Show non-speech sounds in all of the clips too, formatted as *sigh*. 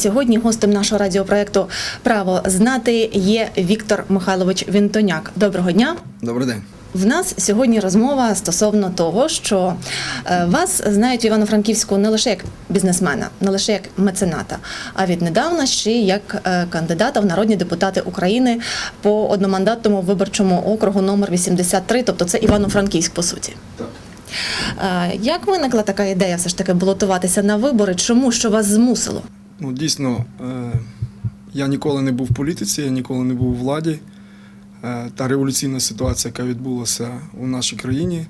Сьогодні гостем нашого радіопроекту Право знати є Віктор Михайлович Вінтоняк. Доброго дня. Добрий день. В нас сьогодні розмова стосовно того, що е, вас знають в Івано-Франківську не лише як бізнесмена, не лише як мецената, а віднедавна ще як е, кандидата в народні депутати України по одномандатному виборчому округу номер 83, тобто це Івано-Франківськ по суті. Так. Е, Як виникла така ідея все ж таки балотуватися на вибори? Чому що вас змусило? Ну, дійсно, е, я ніколи не був в політиці, я ніколи не був у владі. Е, Та революційна ситуація, яка відбулася у нашій країні,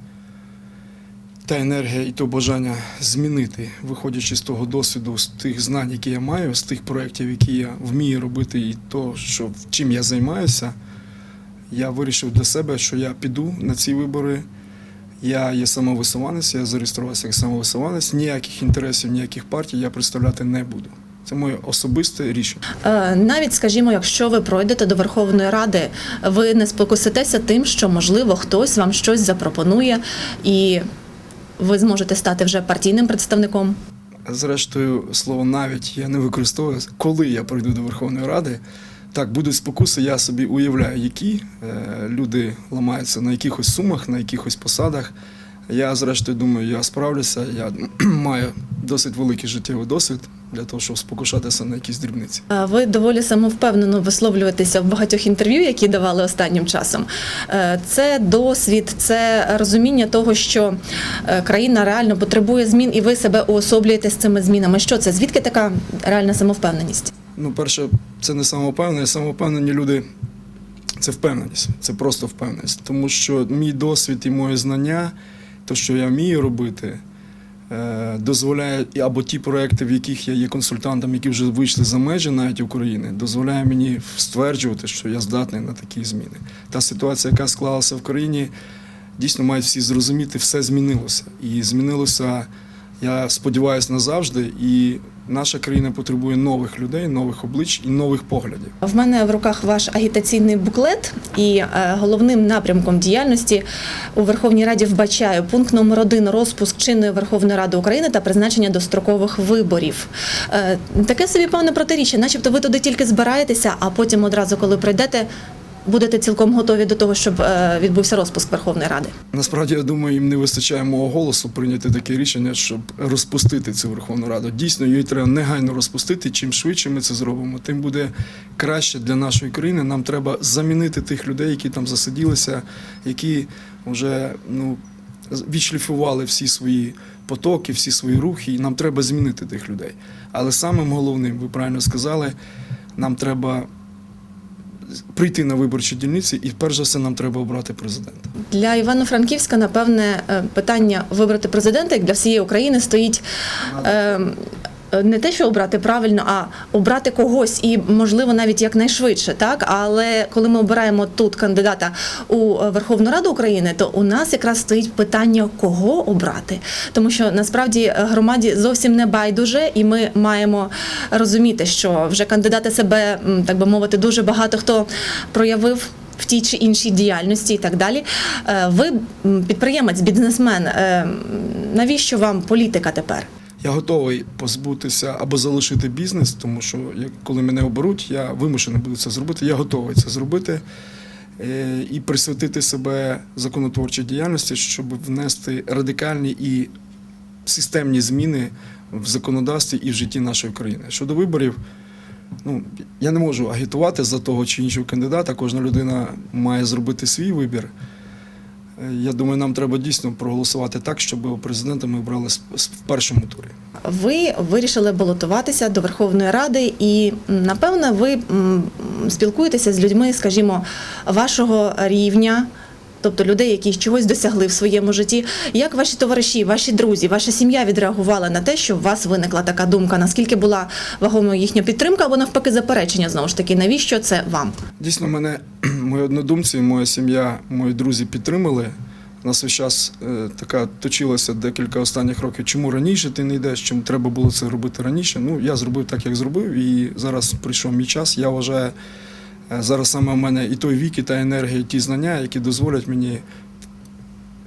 та енергія і то бажання змінити, виходячи з того досвіду, з тих знань, які я маю, з тих проєктів, які я вмію робити, і то, що, чим я займаюся, я вирішив для себе, що я піду на ці вибори. Я є самовисуванець, я зареєструвався як самовисуванець. Ніяких інтересів, ніяких партій я представляти не буду. Це моє особисте рішення. Е, Навіть, скажімо, якщо ви пройдете до Верховної Ради, ви не спокуситеся тим, що можливо хтось вам щось запропонує, і ви зможете стати вже партійним представником. Зрештою, слово навіть я не використовую, коли я прийду до Верховної Ради. Так, будуть спокуси, я собі уявляю, які е, люди ламаються на якихось сумах, на якихось посадах. Я, зрештою, думаю, я справлюся. Я *clears throat* маю досить великий життєвий досвід для того, щоб спокушатися на якісь дрібниці. Е, Ви доволі самовпевнено висловлюєтеся в багатьох інтерв'ю, які давали останнім часом. Е, Це досвід, це розуміння того, що е, країна реально потребує змін, і ви себе уособлюєте з цими змінами. Що це? Звідки така реальна самовпевненість? Ну, перше, це не самовпевненість. Самовпевнені люди це впевненість, це просто впевненість. Тому що мій досвід і мої знання, то, що я вмію робити, дозволяє, або ті проекти, в яких я є консультантом, які вже вийшли за межі навіть України, дозволяє мені стверджувати, що я здатний на такі зміни. Та ситуація, яка склалася в країні, дійсно мають всі зрозуміти, все змінилося. І змінилося, я сподіваюся, назавжди. І наша країна потребує нових людей, нових облич і нових поглядів. В мене в руках ваш агітаційний буклет, і е, головним напрямком діяльності у Верховній Раді вбачаю пункт номер один розпуск чинної Верховної Ради України та призначення дострокових виборів. Е, таке собі певне протиріччя, начебто ви туди тільки збираєтеся, а потім одразу, коли прийдете, будете цілком готові до того, щоб е, відбувся розпуск Верховної Ради. Насправді, я думаю, їм не вистачає мого голосу прийняти таке рішення, щоб розпустити цю Верховну Раду. Дійсно, її треба негайно розпустити. Чим швидше ми це зробимо, тим буде краще для нашої країни. Нам треба замінити тих людей, які там засиділися, які вже ну, відшліфували всі свої потоки, всі свої рухи, і нам треба змінити тих людей. Але самим головним, ви правильно сказали, нам треба прийти на виборчі дільниці, і перш за все нам треба обрати президента. Для Івано-Франківська, напевне, е, питання вибрати президента, як для всієї України, стоїть е, не те, що обрати правильно, а обрати когось і, можливо, навіть якнайшвидше. Так, але коли ми обираємо тут кандидата у Верховну Раду України, то у нас якраз стоїть питання, кого обрати, тому що насправді е, громаді зовсім не байдуже, і ми маємо розуміти, що вже кандидати себе, так би мовити, дуже багато хто проявив в тій чи іншій діяльності і так далі. Е, Ви підприємець, бізнесмен. е, Навіщо вам політика тепер? Я готовий позбутися або залишити бізнес, тому що коли мене оберуть, я вимушений буду це зробити. Я готовий це зробити е, і присвятити себе законотворчій діяльності, щоб внести радикальні і системні зміни в законодавстві і в житті нашої країни. Щодо виборів, ну я не можу агітувати за того чи іншого кандидата. Кожна людина має зробити свій вибір. Е, Я думаю, нам треба дійсно проголосувати так, щоб президента ми обрали в першому турі. Ви вирішили балотуватися до Верховної Ради, і напевно ви спілкуєтеся з людьми, скажімо, вашого рівня. Тобто людей, які чогось досягли в своєму житті. Як ваші товариші, ваші друзі, ваша сім'я відреагувала на те, що у вас виникла така думка? Наскільки була вагомою їхня підтримка або навпаки заперечення знову ж таки, навіщо це вам? Дійсно, мене *clears throat* мої однодумці, моя сім'я, мої друзі підтримали. У нас весь час е, така точилася декілька останніх років. Чому раніше ти не йдеш? Чому треба було це робити раніше? Ну я зробив так, як зробив, і зараз прийшов мій час. Я вважаю, зараз саме в мене і той вік, і та енергія, і ті знання, які дозволять мені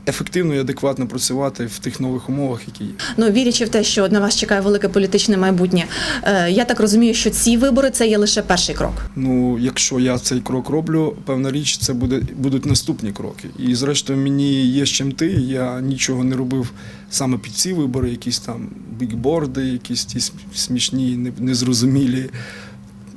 ефективно і адекватно працювати в тих нових умовах, які є. Ну, вірячи в те, що на вас чекає велике політичне майбутнє, е, я так розумію, що ці вибори це є лише перший крок. Ну, якщо я цей крок роблю, певна річ, це буде, будуть наступні кроки. І зрештою, мені є з чим ти. Я нічого не робив саме під ці вибори, якісь там бікборди, якісь ті см- смішні, не- незрозумілі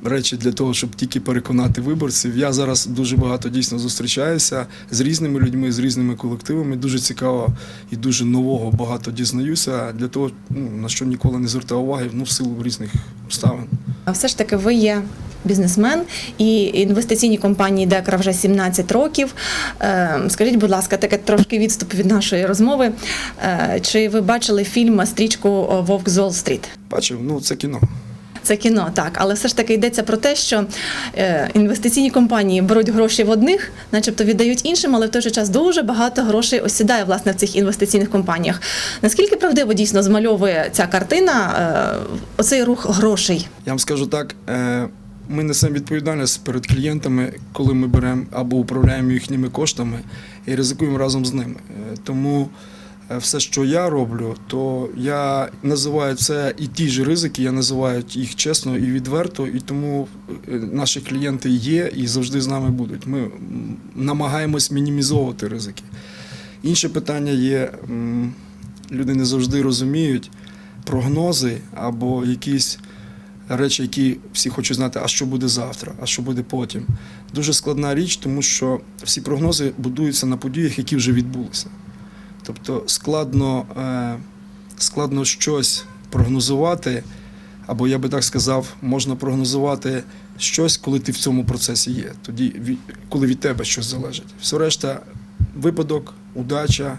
речі для того, щоб тільки переконати виборців. Я зараз дуже багато дійсно зустрічаюся з різними людьми, з різними колективами. Дуже цікаво і дуже нового багато дізнаюся для того, ну, на що ніколи не звертав уваги, ну, в силу різних обставин. А все ж таки ви є бізнесмен і інвестиційній компанії Декра вже 17 років. Е, Скажіть, будь ласка, таке трошки відступ від нашої розмови. Е, Чи ви бачили фільм стрічку Вовк з Уолл-стріт? Бачив, ну це кіно. Це кіно, так, але все ж таки йдеться про те, що е, інвестиційні компанії беруть гроші в одних, начебто віддають іншим, але в той же час дуже багато грошей осідає власне в цих інвестиційних компаніях. Наскільки правдиво дійсно змальовує ця картина е, оцей рух грошей? Я вам скажу так, е, ми несемо відповідальність перед клієнтами, коли ми беремо або управляємо їхніми коштами і ризикуємо разом з ними. Тому все, що я роблю, то я називаю це і ті ж ризики, я називаю їх чесно і відверто, і тому е, наші клієнти є і завжди з нами будуть. Ми намагаємось мінімізовувати ризики. Інше питання є, люди не завжди розуміють прогнози або якісь речі, які всі хочуть знати, а що буде завтра, а що буде потім. Дуже складна річ, тому що всі прогнози будуються на подіях, які вже відбулися. Тобто складно, е, складно щось прогнозувати, або я би так сказав, можна прогнозувати щось, коли ти в цьому процесі є. Тоді, коли від тебе щось залежить. Все решта випадок, удача,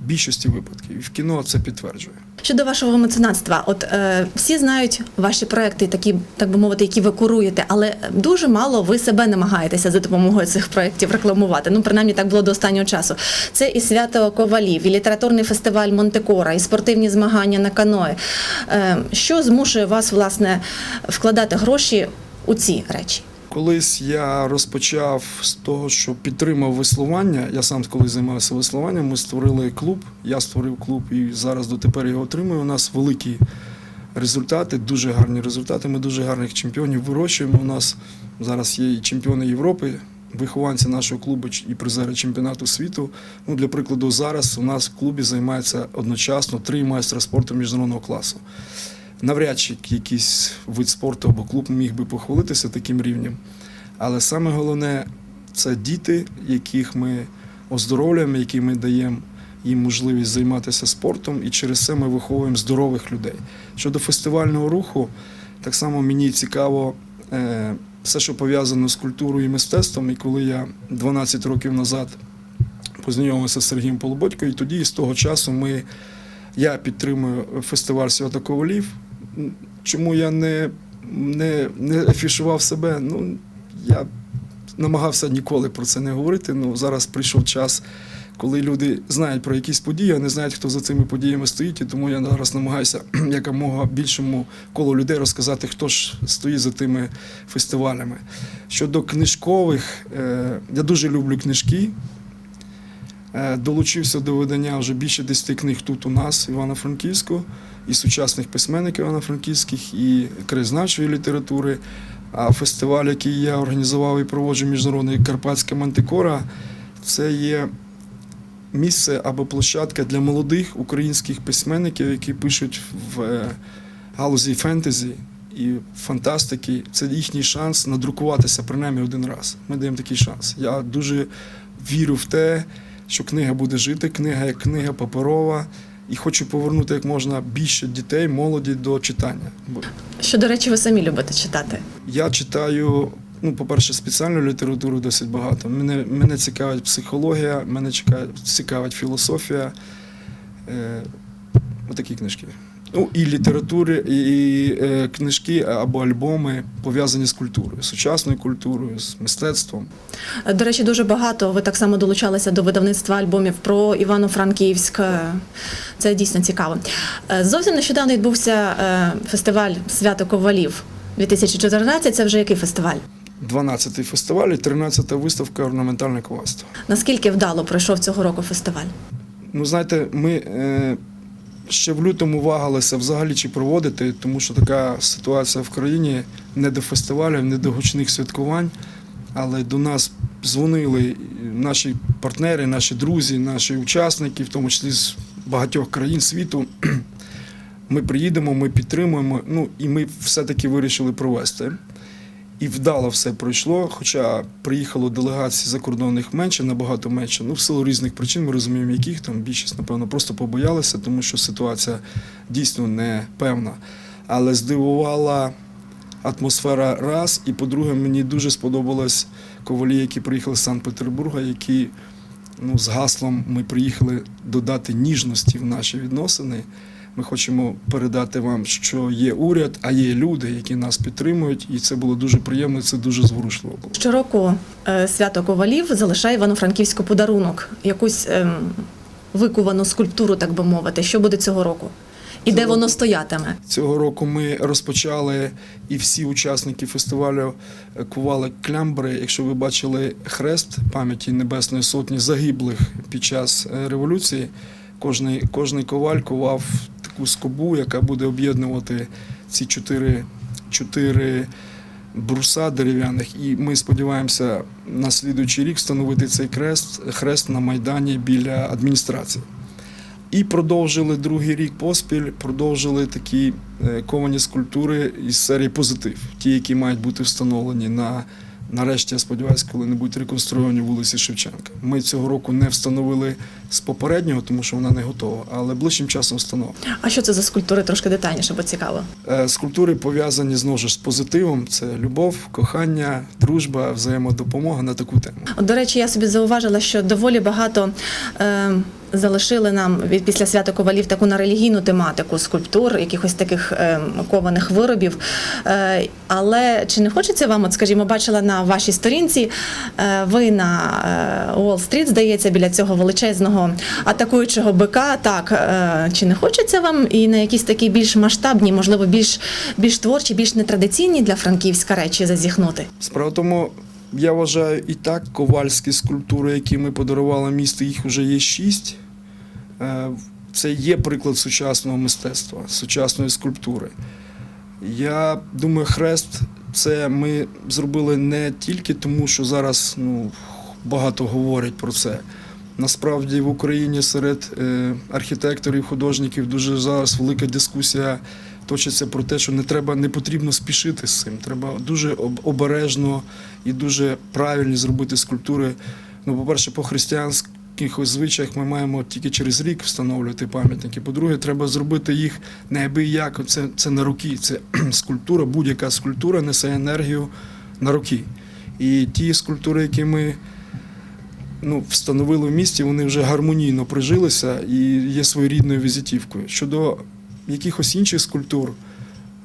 більшості випадків. І в кіно це підтверджує. Щодо вашого меценатства, от е, всі знають ваші проекти, такі, так би мовити, які ви куруєте, але дуже мало ви себе намагаєтеся за допомогою цих проєктів рекламувати. Ну, принаймні так було до останнього часу. Це і свято ковалів, і літературний фестиваль Монтекора, і спортивні змагання на каное. Е, що змушує вас, власне, вкладати гроші у ці речі? Колись я розпочав з того, що підтримав веслування. Я сам колись займався веслуванням. Ми створили клуб. Я створив клуб і зараз дотепер його отримую. У нас великі результати, дуже гарні результати. Ми дуже гарних чемпіонів вирощуємо. У нас зараз є і чемпіони Європи, вихованці нашого клубу і призери чемпіонату світу. Ну, для прикладу, зараз у нас в клубі займається одночасно три майстра спорту міжнародного класу. Навряд чи якийсь вид спорту або клуб міг би похвалитися таким рівнем. Але саме головне це діти, яких ми оздоровлюємо, які ми даємо їм можливість займатися спортом, і через це ми виховуємо здорових людей. Щодо фестивального руху, так само мені цікаво е, все, що пов'язано з культурою і мистецтвом. І коли я 12 років назад познайомився з Сергієм Полуботькою, і тоді з того часу ми, я підтримую фестиваль Свята Ковалів. Чому я не, не, не афішував себе? Ну, я намагався ніколи про це не говорити. Ну, зараз прийшов час, коли люди знають про якісь події, а не знають, хто за цими подіями стоїть. І тому я зараз намагаюся *clears throat* якомога більшому колу людей розказати, хто ж стоїть за тими фестивалями. Щодо книжкових, е, я дуже люблю книжки. Е, Долучився до видання вже більше 10 книг тут у нас, Івано-Франківську, і сучасних письменників Івано-Франківських, і краєзнавчої літератури. А фестиваль, який я організував і проводжу міжнародний Карпатська Мантикора, це є місце або площадка для молодих українських письменників, які пишуть в е, галузі фентезі і фантастики. Це їхній шанс надрукуватися принаймні один раз. Ми даємо такий шанс. Я дуже вірю в те, що книга буде жити, книга як книга паперова. І хочу повернути як можна більше дітей, молоді до читання. Що, до речі, ви самі любите читати? я читаю, ну, по-перше, спеціальну літературу досить багато. Мене, мене цікавить психологія, мене цікавить філософія. Е, отакі книжки. Ну, і літератури, і, і е, книжки або альбоми пов'язані з культурою, сучасною культурою, з мистецтвом. До речі, дуже багато ви так само долучалися до видавництва альбомів про Івано-Франківськ. Це дійсно цікаво. Е, Зовсім нещодавно відбувся е, фестиваль Свято Ковалів 2014. Це вже який фестиваль? 12-й фестиваль і 13-та виставка орнаментальне ковальство. Наскільки вдало пройшов цього року фестиваль? Ну, знаєте, ми ще в лютому вагалися взагалі чи проводити, тому що така ситуація в країні не до фестивалів, не до гучних святкувань. Але до нас дзвонили наші партнери, наші друзі, наші учасники, в тому числі з багатьох країн світу. *clears throat* Ми приїдемо, ми підтримуємо. Ну і ми все-таки вирішили провести. І вдало все пройшло. Хоча приїхало делегацій закордонних менше, набагато менше. Ну, в силу різних причин, ми розуміємо, яких там більшість, напевно, просто побоялися, тому що ситуація дійсно не певна. Але здивувала атмосфера раз. І по-друге, мені дуже сподобалось ковалі, які приїхали з Санкт-Петербурга, які ну, з гаслом ми приїхали додати ніжності в наші відносини. Ми хочемо передати вам, що є уряд, а є люди, які нас підтримують, і це було дуже приємно, це дуже зворушливо було. Щороку е, свято ковалів залишає Івано-Франківську подарунок, якусь ем, викувану скульптуру, так би мовити. Що буде цього року? І де воно року- стоятиме? Цього року ми розпочали, і всі учасники фестивалю е, кували клямбри. Якщо ви бачили хрест пам'яті Небесної Сотні загиблих під час е, революції, кожний, кожний коваль кував таку скобу, яка буде об'єднувати ці чотири, чотири бруса дерев'яних. І ми сподіваємося на слідуючий рік встановити цей хрест, хрест на Майдані біля адміністрації. І продовжили другий рік поспіль, продовжили такі е, ковані скульптури із серії позитив, ті, які мають бути встановлені на нарешті, я сподіваюся, коли-небудь реконструйовані вулиці Шевченка. Ми цього року не встановили з попереднього, тому що вона не готова, але ближчим часом встановимо. А що це за скульптури? Трошки детальніше, бо цікаво. Е, Скульптури пов'язані знову ж з позитивом: це любов, кохання, дружба, взаємодопомога на таку тему. До речі, я собі зауважила, що доволі багато е, залишили нам від після свята ковалів таку на релігійну тематику скульптур, якихось таких е, кованих виробів. Е, але чи не хочеться вам, от скажімо, бачила на вашій сторінці, е, ви на Уолл-стріт, здається, біля цього величезного атакуючого бика. Так, е, чи не хочеться вам і на якісь такі більш масштабні, можливо, більш, більш творчі, більш нетрадиційні для Франківська речі зазіхнути? Справа тому, я вважаю, і так ковальські скульптури, які ми подарували місту, їх вже є шість. Е, Це є приклад сучасного мистецтва, сучасної скульптури. Я думаю, хрест це ми зробили не тільки тому, що зараз ну, багато говорять про це. Насправді в Україні серед е, архітекторів, художників дуже зараз велика дискусія точиться про те, що не треба, не потрібно спішити з цим. Треба дуже обережно і дуже правильно зробити скульптури. Ну, по-перше, по християнських звичаях ми маємо тільки через рік встановлювати пам'ятники. По-друге, треба зробити їх неабияк. Це, це на руки. Це *clears throat* скульптура, будь-яка скульптура несе енергію на руки. І ті скульптури, які ми ну, встановили в місті, вони вже гармонійно прижилися і є своєрідною візитівкою. Щодо якихось інших скульптур,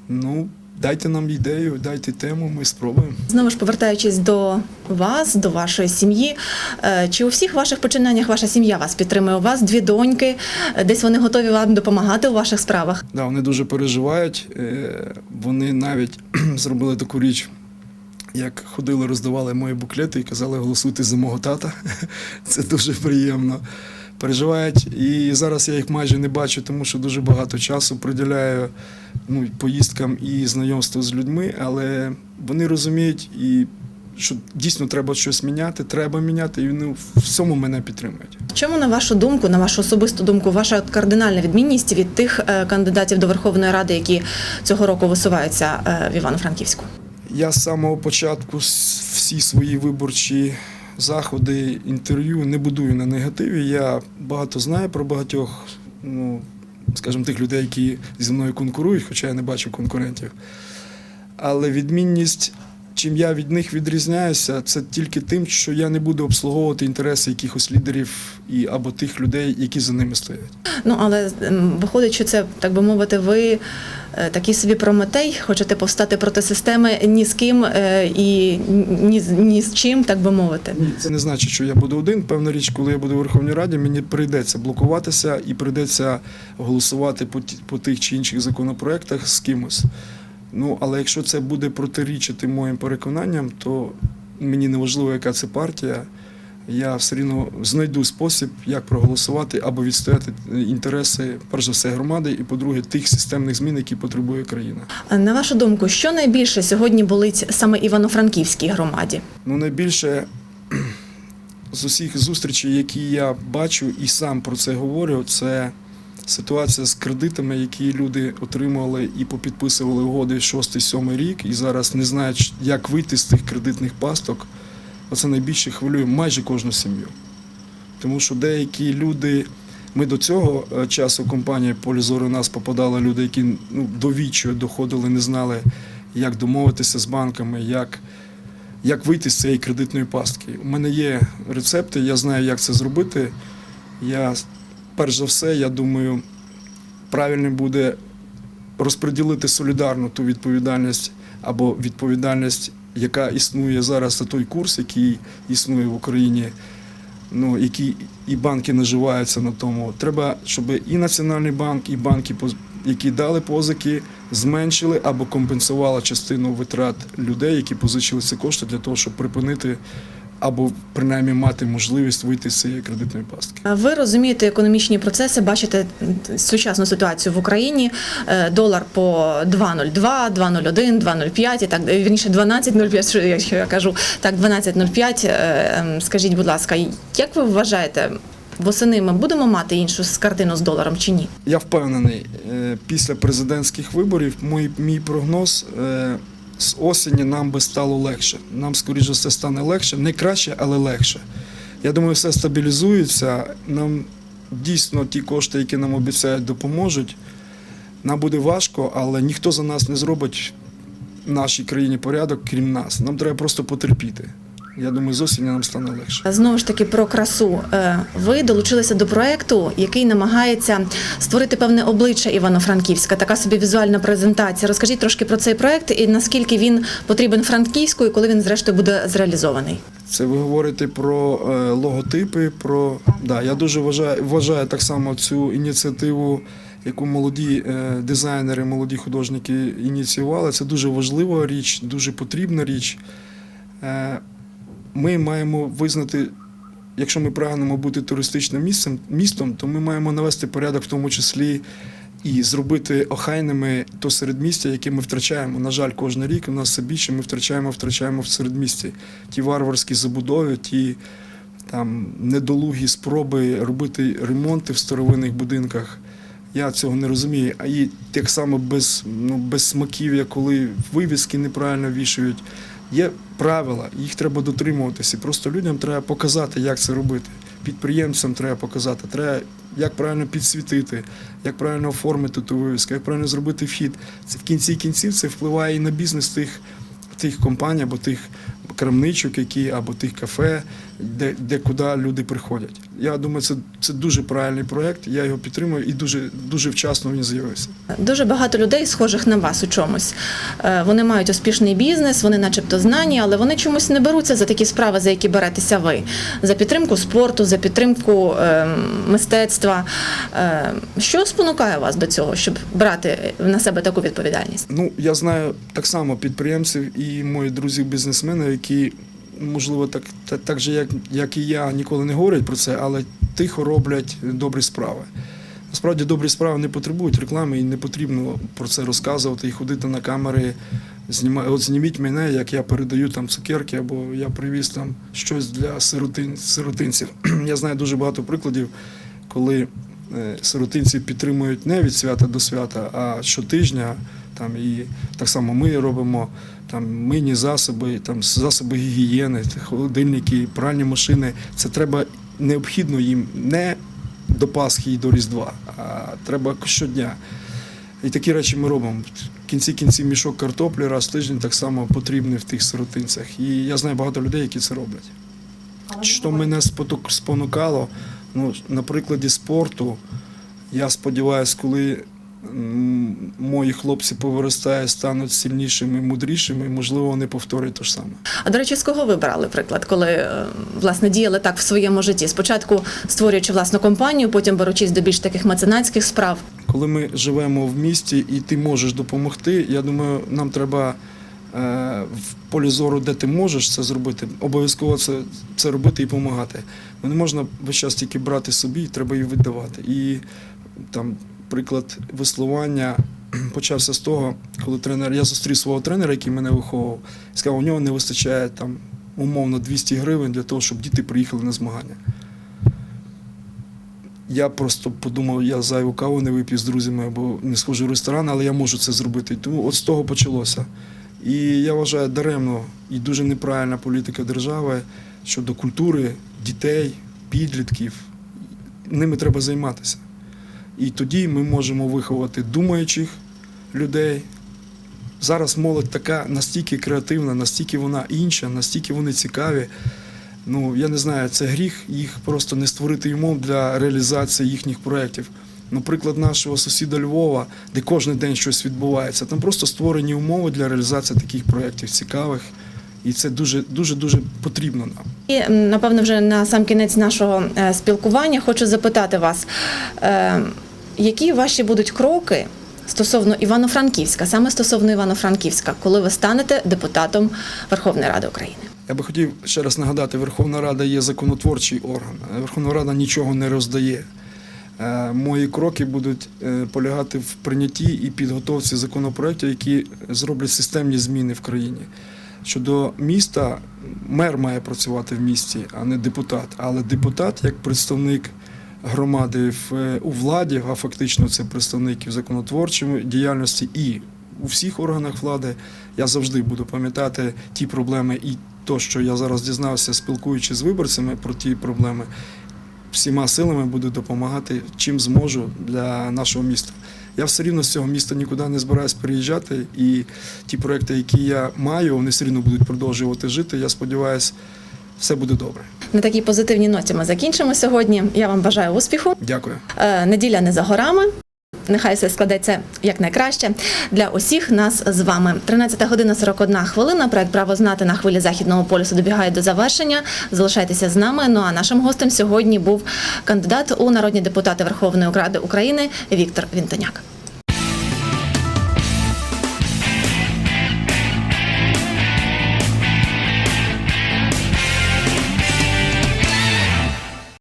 ну, дайте нам ідею, дайте тему, ми спробуємо. Знову ж повертаючись до вас, до вашої сім'ї, е, чи у всіх ваших починаннях ваша сім'я вас підтримує? У вас дві доньки, е, десь вони готові вам допомагати у ваших справах? Да, вони дуже переживають. Е, Вони навіть *clears throat* зробили таку річ, як ходили, роздавали мої буклети і казали, голосуйте за мого тата. *laughs* Це дуже приємно. Переживають, і зараз я їх майже не бачу, тому що дуже багато часу приділяю ну, поїздкам і знайомству з людьми, але вони розуміють, і що дійсно треба щось міняти, треба міняти, і вони в цьому мене підтримують. В чому, на вашу думку, на вашу особисту думку, ваша кардинальна відмінність від тих е, кандидатів до Верховної Ради, які цього року висуваються е, в Івано-Франківську? Я з самого початку всі свої виборчі заходи, інтерв'ю не будую на негативі. Я багато знаю про багатьох, ну, скажімо, тих людей, які зі мною конкурують, хоча я не бачу конкурентів. Але відмінність, чим я від них відрізняюся, це тільки тим, що я не буду обслуговувати інтереси якихось лідерів і або тих людей, які за ними стоять. Ну але виходить, що це так би мовити, ви е, такий собі прометей, хочете повстати проти системи ні з ким е, і ні, ні з чим, так би мовити. Ні, це не значить, що я буду один. Певна річ, коли я буду в Верховній Раді, мені прийдеться блокуватися і прийдеться голосувати по, по тих чи інших законопроектах з кимось. Ну, але якщо це буде протирічити моїм переконанням, то мені не важливо, яка це партія. я все рівно знайду спосіб, як проголосувати або відстояти інтереси, перш за все, громади, і, по-друге, тих системних змін, які потребує країна. На вашу думку, що найбільше сьогодні болить саме Івано-Франківській громаді? Ну, найбільше *clears throat* з усіх зустрічей, які я бачу і сам про це говорю, це ситуація з кредитами, які люди отримували і попідписували угоди 6-7 рік, і зараз не знають, як вийти з тих кредитних пасток. Оце найбільше хвилює майже кожну сім'ю. Тому що деякі люди. Ми до цього е, часу компанія Полізор у нас попадали люди, які ну, до відчаю доходили, не знали, як домовитися з банками, як, як вийти з цієї кредитної пастки. У мене є рецепти, я знаю, як це зробити. Я, перш за все, я думаю, правильним буде розподілити солідарно ту відповідальність або відповідальність, яка існує зараз за той курс, який існує в Україні ну, які і банки наживаються на тому. Треба, щоб і Національний банк, і банки, які дали позики, зменшили або компенсували частину витрат людей, які позичили ці кошти для того, щоб припинити або принаймні мати можливість вийти з цієї кредитної пастки. Ви розумієте економічні процеси, бачите сучасну ситуацію в Україні. Е, Долар по 2,02, 2,01, 2,05 і так е, вірніше 12,05, що я- кажу. Так, 12,05. Е, ем, Скажіть, будь ласка, як ви вважаєте, восени ми будемо мати іншу картину з доларом чи ні? Я впевнений, після президентських виборів мій, мій прогноз з осені нам би стало легше. Нам, скоріше все, стане легше, не краще, але легше. Я думаю, все стабілізується. Нам дійсно ті кошти, які нам обіцяють, допоможуть. Нам буде важко, але ніхто за нас не зробить в нашій країні порядок, крім нас. Нам треба просто потерпіти. Я думаю, з осені нам стане легше. Знову ж таки про красу. Е, Ви долучилися до проекту, який намагається створити певне обличчя Івано-Франківська. Така собі візуальна презентація. Розкажіть трошки про цей проект і наскільки він потрібен Франківську, і коли він зрештою буде зреалізований. Це ви говорите про е, логотипи. Про да, я дуже вважаю, вважаю так само цю ініціативу, яку молоді е, дизайнери, молоді художники ініціювали. Це дуже важлива річ, дуже потрібна річ. Ми маємо визнати, якщо ми прагнемо бути туристичним місцем, містом, то ми маємо навести порядок, в тому числі і зробити охайними то середмістя, яке ми втрачаємо. На жаль, кожен рік у нас все більше ми втрачаємо, втрачаємо в середмісті. Ті варварські забудови, ті там недолугі спроби робити ремонти в старовинних будинках. Я цього не розумію. А і так само без, ну, без смаків'я, коли вивіски неправильно вішають. Є правила, їх треба дотримуватися. Просто людям треба показати, як це робити. Підприємцям треба показати, треба як правильно підсвітити, як правильно оформити ту вивіску, як правильно зробити вхід. Це в кінці кінців це впливає і на бізнес тих, тих компаній або тих крамничок, які або тих кафе, де, де куди люди приходять. Я думаю, це, це дуже правильний проект. Я його підтримую і дуже, дуже вчасно він з'явився. Дуже багато людей, схожих на вас у чомусь. Е, Вони мають успішний бізнес, вони, начебто, знані, але вони чомусь не беруться за такі справи, за які беретеся ви. За підтримку спорту, за підтримку е, мистецтва. Е, Що спонукає вас до цього, щоб брати на себе таку відповідальність? Ну, я знаю так само підприємців і моїх друзів-бізнесменів, які, можливо, так, так, так же, як, як і я, ніколи не говорять про це, але тихо роблять добрі справи. Насправді добрі справи не потребують реклами і не потрібно про це розказувати і ходити на камери. Зніма... От зніміть мене, як я передаю там цукерки, або я привіз там щось для сиротин... сиротинців. *clears throat* Я знаю дуже багато прикладів, коли е, сиротинці підтримують не від свята до свята, а щотижня. Там і так само ми робимо там мийні засоби, там засоби гігієни, холодильники, пральні машини. Це треба необхідно їм не до Пасхи і до Різдва, а треба щодня. І такі речі ми робимо. В кінці кінців мішок картоплі раз в тиждень так само потрібний в тих сиротинцях. І я знаю багато людей, які це роблять. Що мене спонукало, ну, на прикладі спорту, я сподіваюся, коли мої хлопці повиростають, стануть сильнішими, мудрішими, можливо, вони повторять те ж саме. А до речі, з кого ви брали приклад, коли е, власне діяли так в своєму житті? Спочатку створюючи власну компанію, потім беручись до більш таких меценатських справ. Коли ми живемо в місті і ти можеш допомогти, я думаю, нам треба в полі зору, де ти можеш це зробити, обов'язково це, це робити і допомагати. Не можна весь час тільки брати собі, треба і віддавати. І там приклад веслування почався з того, коли тренер, я зустрів свого тренера, який мене виховував, і сказав, у нього не вистачає там умовно 200 гривень для того, щоб діти приїхали на змагання. Я просто подумав, я зайву каву не вип'ю з друзями або не схожу в ресторан, але я можу це зробити. Тому от з того почалося. І я вважаю даремно і дуже неправильна політика держави щодо культури дітей, підлітків. Ними треба займатися. І тоді ми можемо виховати думаючих людей. Зараз молодь така настільки креативна, настільки вона інша, настільки вони цікаві. Ну, я не знаю, це гріх їх просто не створити умов для реалізації їхніх проєктів. Наприклад, нашого сусіда Львова, де кожен день щось відбувається, там просто створені умови для реалізації таких проєктів цікавих. І це дуже дуже дуже потрібно нам. І напевно, вже на сам кінець нашого е, спілкування хочу запитати вас, е, які ваші будуть кроки стосовно Івано-Франківська, саме стосовно Івано-Франківська, коли ви станете депутатом Верховної Ради України? Я би хотів ще раз нагадати, Верховна Рада є законотворчий орган. Верховна Рада нічого не роздає. Е, Мої кроки будуть е, полягати в прийнятті і підготовці законопроєктів, які зроблять системні зміни в країні. Щодо міста, мер має працювати в місті, а не депутат. Але депутат, як представник громади в, е, у владі, а фактично це представник і в законотворчій діяльності і у всіх органах влади, я завжди буду пам'ятати ті проблеми і то, що я зараз дізнався, спілкуючись з виборцями про ті проблеми, всіма силами буду допомагати, чим зможу для нашого міста. Я все рівно з цього міста нікуди не збираюсь переїжджати, і ті проекти, які я маю, вони все рівно будуть продовжувати жити. Я сподіваюся, все буде добре. На такій позитивній ноті ми закінчимо сьогодні. Я вам бажаю успіху. Дякую. Е, Неділя не за горами. Нехай все складеться якнайкраще для усіх нас з вами. 13 година 41 хвилина. Проект право знати на хвилі західного полюсу добігає до завершення. Залишайтеся з нами. Ну а нашим гостем сьогодні був кандидат у народні депутати Верховної Ради України Віктор Вінтоняк.